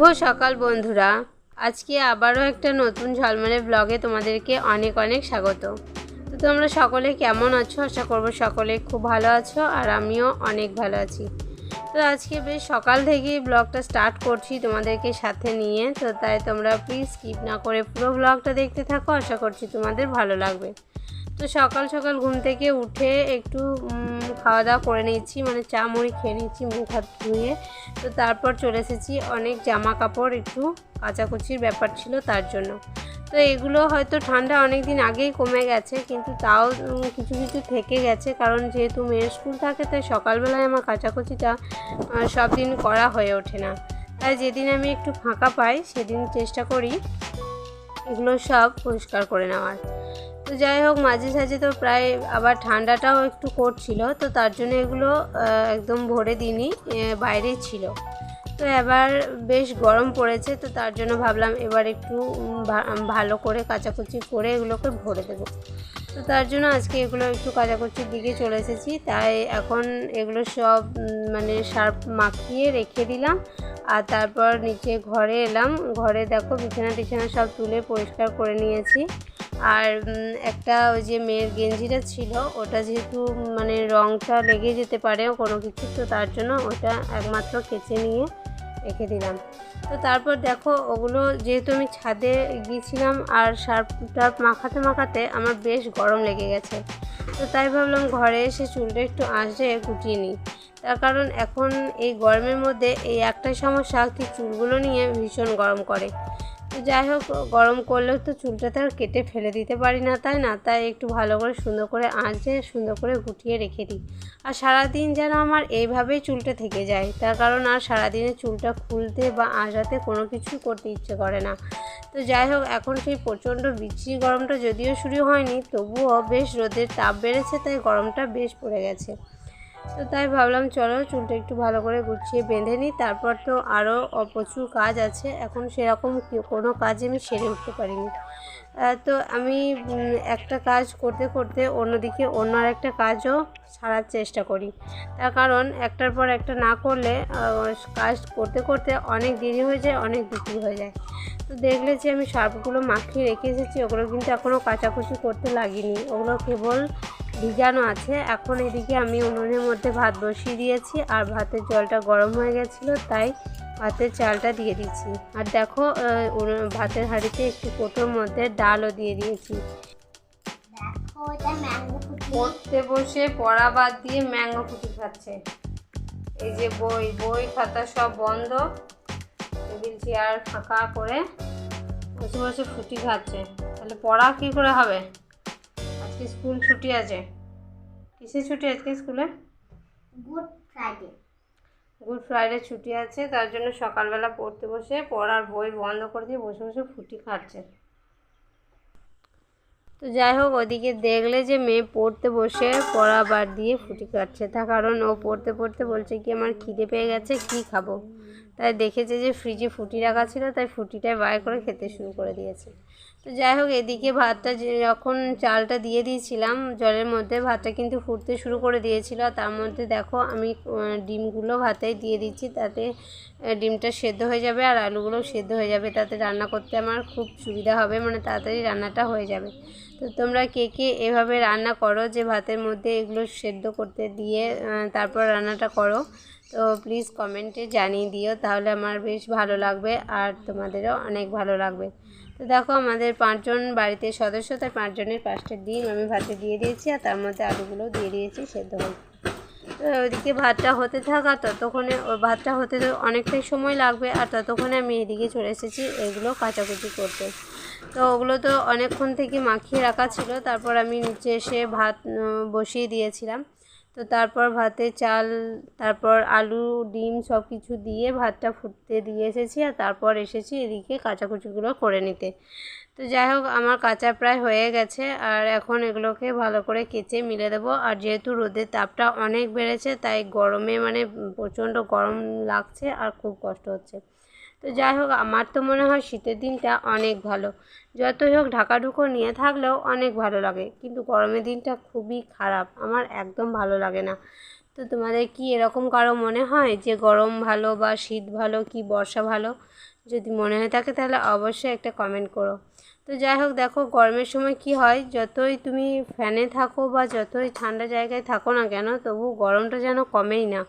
শুভ সকাল বন্ধুরা। আজকে আবারও একটা নতুন ঝলমলে ব্লগে তোমাদেরকে অনেক অনেক স্বাগত। তো তোমরা সকলে কেমন আছো? আশা করব সকলে খুব ভালো আছো আর আমিও অনেক ভালো আছি। তো আজকে বেশ সকাল থেকেই ব্লগটা স্টার্ট করছি তোমাদেরকে সাথে নিয়ে। তো তাই তোমরা প্লিজ স্কিপ না করে পুরো ব্লগটা দেখতে থাকো। আশা করছি তোমাদের ভালো লাগবে। তো সকাল সকাল ঘুম থেকে উঠে একটু খাওয়া দাওয়া করে নিয়েছি মানে চা মুড়ি খেয়ে নিয়েছি, মুখ হাত ধুয়ে। তো তারপর চলে এসেছি, অনেক জামা কাপড় একটু কাচাকুচির ব্যাপার ছিল তার জন্য। তো এগুলো হয়তো ঠান্ডা অনেক দিন আগেই কমে গেছে, কিন্তু তাও কিছু কিছু থেকে গেছে। কারণ যেহেতু মেয়ের স্কুল থাকে, তাই সকালবেলায় আমার কাচাকুচিটা সব দিন করা হয়ে ওঠে না। তাই যেদিন আমি একটু ফাঁকা পাই, সেদিন চেষ্টা করি এগুলো সব পরিষ্কার করে নেওয়ার। তো যাই হোক মাঝে সাঝে তো প্রায় আবার ঠান্ডাটাও একটু করছিল তো তার জন্য এগুলো একদম ভরে আহ, বাইরেই ছিল। তো এবার বেশ গরম পড়েছে তো তার জন্য ভাবলাম এবার একটু ভালো করে কাচাকুচি করে এগুলোকে ভরে দেবো। তো তার জন্য আজকে এগুলো একটু কাচাকুচির দিকে চলে এসেছি তাই এখন এগুলো সব মানে সার্ফ মাখিয়ে রেখে দিলাম আর তারপর নিচে ঘরে এলাম। ঘরে দেখো বিছানা টিছানা সব তুলে পরিষ্কার করে নিয়েছি। আর একটা ওই যে মেয়ের গেঞ্জিটা ছিল, ওটা যেহেতু মানে রঙটা লেগে যেতে পারে কোনো কিছু, তো তার জন্য ওটা একমাত্র কেচে নিয়ে রেখে দিলাম। তো তারপর দেখো, ওগুলো যেহেতু আমি ছাদে গিয়েছিলাম আর সার্ফ টার্ফ মাখাতে মাখাতে আমার বেশ গরম লেগে গেছে। তো তাই ভাবলাম ঘরে এসে চুলটা একটু আঁচড়ে গুটিয়ে নিই। তার কারণ এখন এই গরমের মধ্যে এই একটাই সমস্যা কি চুলগুলো নিয়ে ভীষণ গরম করে। যাই হোক, গরম করলেও তো চুলটা তো আর কেটে ফেলে দিতে পারি না, তাই না? তাই একটু ভালো করে সুন্দর করে আঁচে, সুন্দর করে গুটিয়ে রেখে দিই। আর সারাদিন যেন আমার এইভাবেই চুলটা থেকে যায়। তার কারণ আর সারাদিনে চুলটা খুলতে বা আঁচড়াতে কোনো কিছুই করতে ইচ্ছে করে না। তো যাই হোক, এখন সেই প্রচণ্ড বিচ্ছিরি গরমটা যদিও শুরু হয়নি, তবুও বেশ রোদের তাপ বেড়েছে, তাই গরমটা বেশ পড়ে গেছে। তো তাই ভাবলাম, চলো চুলটা একটু ভালো করে গুছিয়ে বেঁধে নিই। তারপর তো আরও প্রচুর কাজ আছে। এখন সেরকম কোনো কাজে আমি সেরে উঠতে পারিনি। তো আমি একটা কাজ করতে করতে অন্যদিকে অন্য আরেকটা কাজও সারার চেষ্টা করি। তার কারণ একটার পর একটা না করলে কাজ করতে করতে অনেক দেরি হয়ে যায়, অনেক বিক্রি হয়ে যায়। তো দেখলে যে আমি সার্ফগুলো মাখিয়ে রেখে এসেছি, ওগুলো কিন্তু এখনও কাচাকুচি করতে লাগিনি। ওগুলো কেবল ভিজানো আছে। এখন এদিকে আমি উনুনের মধ্যে ভাত বসিয়ে দিয়েছি আর ভাতের জলটা গরম হয়ে গেছিল তাই ভাতের চালটা দিয়ে দিচ্ছি। আর দেখো ভাতের হাঁড়িতে একটু কোটোর মধ্যে ডালও দিয়ে দিয়েছি। পড়তে বসে পড়া বাদ দিয়ে ম্যাঙ্গো ফুটি খাচ্ছে। এই যে বই বই খাতা সব বন্ধ। টেবিল চেয়ার ফাঁকা করে বসে বসে ফুটি খাচ্ছে। তাহলে পড়া কি করে হবে? আজকে স্কুল ছুটি আছে। কিসের ছুটি আজকে স্কুলে? গুড ফ্রাইডে গুড ফ্রাইডে ছুটি আছে তার জন্য সকালবেলা পড়তে বসে পড়ার বই বন্ধ করে দিয়ে বসে বসে ফুটি খাচ্ছে। তো যাই হোক ওদিকে দেখলে যে মেয়ে পড়তে বসে পড়া বাদ দিয়ে ফুটি কাটছে তার কারণ ও পড়তে পড়তে বলছে কি আমার খিদে পেয়ে গেছে কি খাব? তাই দেখেছে যে ফ্রিজে ফুটি রাখা ছিল তাই ফুটিটাই বার করে খেতে শুরু করে দিয়েছে। তো যাই হোক, এদিকে ভাতটা যখন চালটা দিয়ে দিয়েছিলাম, জলের মধ্যে ভাতটা কিন্তু ফুটতে শুরু করে দিয়েছিল। তার মধ্যে দেখো, আমি ডিমগুলো ভাতে দিয়ে দিচ্ছি, তাতে ডিমটা সেদ্ধ হয়ে যাবে আর আলুগুলো সেদ্ধ হয়ে যাবে। তাতে রান্না করতে আমার খুব সুবিধা হবে মানে তাড়াতাড়ি রান্নাটা হয়ে যাবে। তো তোমরা কে কে এভাবে রান্না করো যে ভাতের মধ্যে এগুলো সেদ্ধ করতে দিয়ে তারপর রান্নাটা করো। তো প্লিজ কমেন্টে জানিয়ে দিও, তাহলে আমার বেশ ভালো লাগবে আর তোমাদেরও অনেক ভালো লাগবে। তো দেখো আমাদের পাঁচজন বাড়িতে সদস্য, তাই পাঁচজনের পাঁচটা ডিম আমি ভাতে দিয়ে দিয়েছি আর তার মধ্যে আলুগুলো দিয়ে দিয়েছি সেদ্ধ হয়ে তো ওইদিকে ভাতটা হতে থাকা ততক্ষণে ওই ভাতটা হতে অনেকটাই সময় লাগবে আর ততক্ষণে আমি এদিকে চলে এসেছি এগুলো কাচাকুচি করতে। তো ওগুলো তো অনেকক্ষণ থেকে মাখিয়ে রাখা ছিল, তারপর আমি নিচে এসে ভাত বসিয়ে দিয়েছিলাম। তো তারপর ভাতে চাল, তারপর আলু, ডিম সব কিছু দিয়ে ভাতটা ফুটতে দিয়ে এসেছি আর তারপর এসেছি এদিকে কাচাকুচিগুলো করে নিতে। তো যাই হোক, আমার কাঁচা প্রায় হয়ে গেছে। আর এখন এগুলোকে ভালো করে কেচে মিলে দেবো। আর যেহেতু রোদের তাপটা অনেক বেড়েছে, তাই গরমে মানে প্রচণ্ড গরম লাগছে আর খুব কষ্ট হচ্ছে। তো যাই হোক, আমার তো মনে হয় শীতের দিনটা অনেক ভালো। যতই হোক ঢাকা ঢুকো নিয়ে থাকলেও অনেক ভালো লাগে। কিন্তু গরমের দিনটা খুবই খারাপ। আমার একদম ভালো লাগে না। তো তোমাদের কি এরকম কারও মনে হয় যে গরম ভালো বা শীত ভালো কি বর্ষা ভালো? যদি মনে হয়ে থাকে তাহলে অবশ্যই একটা কমেন্ট করো। তো যাই হোক, দেখো গরমের সময় কি হয়? যতই তুমি ফ্যানে থাকো বা যতই ঠান্ডা জায়গায় থাকো না কেন, তবু গরমটা যেন কমেই না।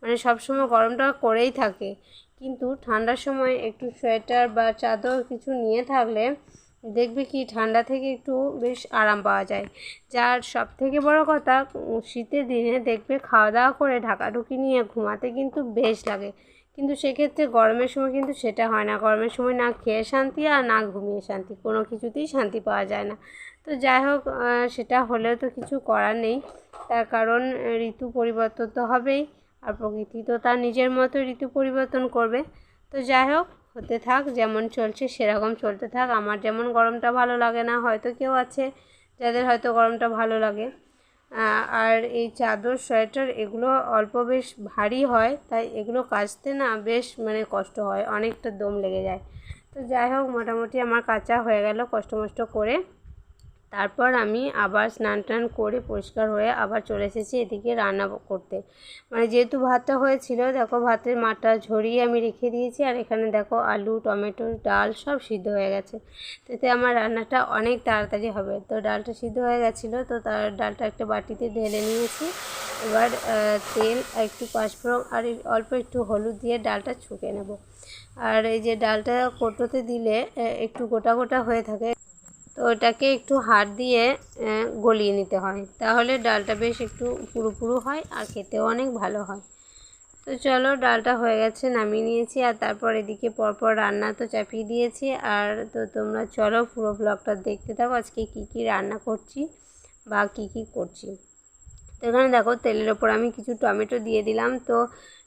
মানে সবসময় গরমটা করেই থাকে। কিন্তু ঠান্ডার সময় একটু সোয়েটার বা চাদর কিছু নিয়ে থাকলে দেখবে কি ঠান্ডা থেকে একটু বেশ আরাম পাওয়া যায়। যার সব থেকে বড় কথা, শীতের দিনে দেখবে খাওয়া দাওয়া করে ঢাকাঢুকি নিয়ে ঘুমাতে কিন্তু বেশ লাগে। কিন্তু সেক্ষেত্রে গরমের সময় কিন্তু সেটা হয় না। গরমের সময় না খেয়ে শান্তি আর না ঘুমিয়ে শান্তি। কোনো কিছুতেই শান্তি পাওয়া যায় না। তো যাই হোক সেটা হলেও তো কিছু করার নেই। তার কারণ ঋতু পরিবর্তন তো হবেই আর প্রকৃতি তো তার নিজের মতো ঋতু পরিবর্তন করবে। তো যাই হোক, হতে থাক, যেমন চলছে সেরকম চলতে থাক। আমার যেমন গরমটা ভালো লাগে না, হয়তো কেউ আছে যাদের হয়তো গরমটা ভালো লাগে। আর এই চাদর, সোয়েটার এগুলো অল্প বেশ ভারী হয়, তাই এগুলো কাচতে না বেশ মানে কষ্ট হয়, অনেকটা দম লেগে যায়। তো যাই হোক, মোটামুটি আমার কাচা হয়ে গেল, কষ্ট মষ্ট করে। তারপর আমি আবার স্নান টান করে পরিষ্কার হয়ে আবার চলে এসেছি এদিকে রান্না করতে। মানে যেহেতু ভাতটা হয়েছিল, দেখো ভাতের মাটা ঝরিয়ে আমি রেখে দিয়েছি আর এখানে দেখো আলু, টমেটো, ডাল সব সিদ্ধ হয়ে গেছে। তাতে আমার রান্নাটা অনেক তাড়াতাড়ি হবে। তো ডালটা সিদ্ধ হয়ে গেছিল, তো তার ডালটা একটা বাটিতে ঢেলে নিয়েছি। এবার তেল, একটু পাঁচফোড়ন আর অল্প একটু হলুদ দিয়ে ডালটা ছুঁকে নেব। আর এই যে ডালটা কোটোতে দিলে একটু গোটা গোটা হয়ে থাকে। তো ওটাকে একটু হাত দিয়ে গলিয়ে নিতে হয়। তাহলে ডালটা বেশ একটু পুরু পুরু হয় আর খেতেও অনেক ভালো হয়। তো চলো ডালটা হয়ে গেছে, নামিয়ে নিয়েছি। আর তারপর এদিকে পরপর রান্না তো চাপিয়ে দিয়েছি। আর তো তোমরা চলো পুরো ব্লগটা দেখতে থাকো আজকে কি কি রান্না করছি বা কি কি করছি। তো এখানে দেখো তেলের ওপর আমি কিছু টমেটো দিয়ে দিলাম। তো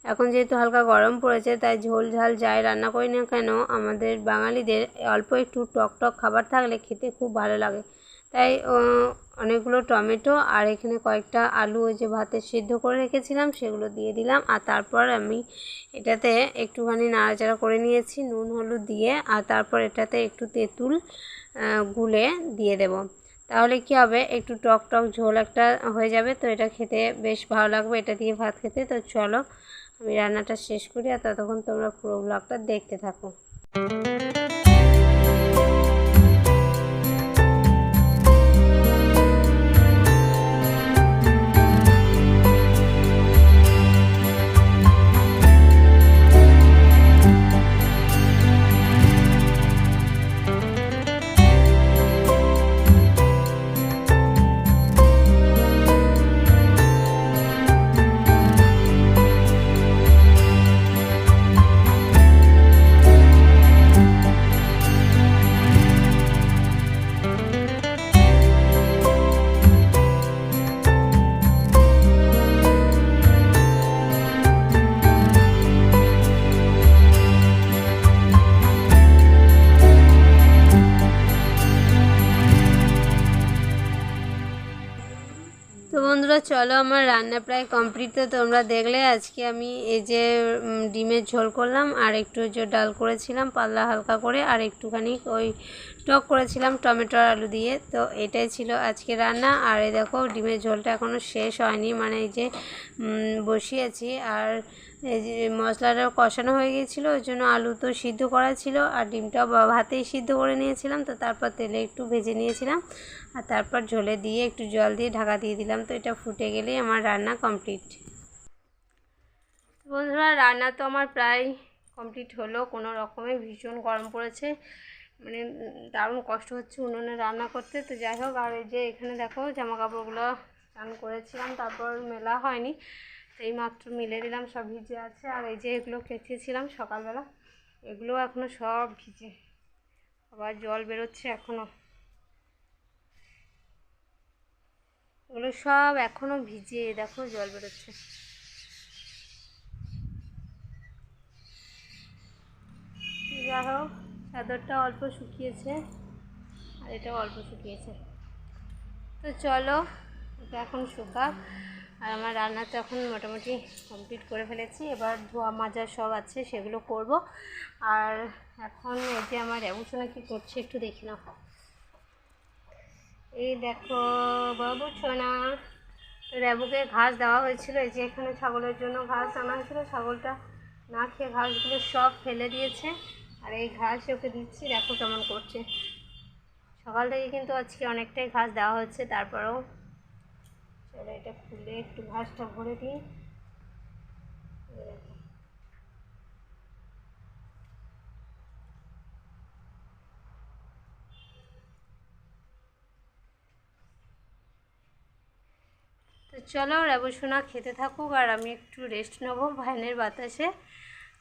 এখন যেহেতু হালকা গরম পড়েছে, তাই ঝোল ঝাল যাই রান্না করি না কেন, আমাদের বাঙালিদের অল্প একটু টক টক খাবার থাকলে খেতে খুব ভালো লাগে। তাই অনেকগুলো টমেটো আর এখানে কয়েকটা আলু ওই যে ভাতে সিদ্ধ করে রেখেছিলাম, সেগুলো দিয়ে দিলাম। আর তারপর আমি এটাতে একটুখানি নাড়াচাড়া করে নিয়েছি, নুন, হলুদ দিয়ে। আর তারপর এটাতে একটু তেঁতুল গুলে দিয়ে দেবো। তাহলে কি হবে? একটু টক টক ঝোল একটা হয়ে যাবে। তো এটা খেতে বেশ ভালো লাগবে। এটা দিয়ে ভাত খেতে। তো চলো, আমি রান্নাটা শেষ করি। আর ততক্ষণ তোমরা পুরো ব্লগটা দেখতে থাকো। বন্ধুরা, চলো আমার রান্না প্রায় কমপ্লিট তো তোমরা দেখলে। আজকে আমি এই যে ডিমের ঝোল করলাম, আর একটু যে ডাল করেছিলাম, পাল্লা হালকা করে, আর একটুখানি ওই টক করেছিলাম টমেটো আর আলু দিয়ে। তো এটাই ছিল আজকে রান্না। আর এই দেখো, ডিমের ঝোলটা এখনও শেষ হয়নি মানে এই যে বসিয়েছি। আর এই যে মশলাটা কষানো হয়ে গিয়েছিল ওই জন্য আলু তো সিদ্ধ করা ছিল আর ডিমটাও ভাতেই সিদ্ধ করে নিয়েছিলাম। তো তারপর তেলে একটু ভেজে নিয়েছিলাম আর তারপর ঝোলে দিয়ে একটু জল দিয়ে ঢাকা দিয়ে দিলাম। তো এটা ফুটে গেলেই আমার রান্না কমপ্লিট বন্ধুরা, রান্না তো আমার প্রায় কমপ্লিট হলো। কোনো রকমে ভীষণ গরম পড়েছে। মানে দারুণ কষ্ট হচ্ছে উনুনে রান্না করতে। তো যাই হোক, আর এই যে এখানে দেখো জামা কাপড়গুলো চান করেছিলাম, তারপর মেলা হয়নি। এই মাত্র মিলে দিলাম, সব ভিজে আছে। আর এই যে এগুলো কেচেছিলাম সকালবেলা, এগুলো এখনও সব ভিজে। আবার জল বেরোচ্ছে এখনও এগুলো সব এখনও ভিজে দেখো জল বেরোচ্ছে। যা হোক, চাদরটা অল্প শুকিয়েছে, আর এটা অল্প শুকিয়েছে। তো চলো, এটা এখন শুকাক। আর আমার রান্না তো এখন মোটামুটি কমপ্লিট করে ফেলেছি। এবার ধোয়া মাজা সব আছে, সেগুলো করব। আর এখন এই যে আমার রেবুসোনা কী করছে একটু দেখি নাও। এই দেখো বাবু তো র্যাবুকে ঘাস দেওয়া হয়েছিল, এই যে এখানে ছাগলের জন্য ঘাস আনা হয়েছিল। ছাগলটা না খেয়ে ঘাসগুলো সব ফেলে দিয়েছে। আর এই ঘাস ওকে দিচ্ছি, দেখো কেমন করছে। সকাল থেকে কিন্তু আজকে অনেকটাই ঘাস দেওয়া হচ্ছে তারপরেও চলো এটা খুলে একটু ঘাসটা ভরে দিই। তো চলো রেবসোনা খেতে থাকুক আর আমি একটু রেস্ট নেব ভ্যানের বাতাসে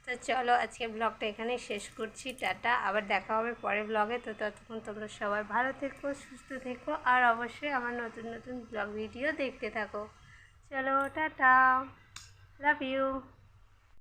তো চলো আজকে ব্লগটা এখানে শেষ করছি, টাটা। আবার দেখা হবে পরের ব্লগে তো ততক্ষণ তোমরা সবাই ভালো থেকো, সুস্থ থেকো, আর অবশ্যই আমার নতুন নতুন ব্লগ ভিডিও দেখতে থাকো। চলো, টাটা। Love you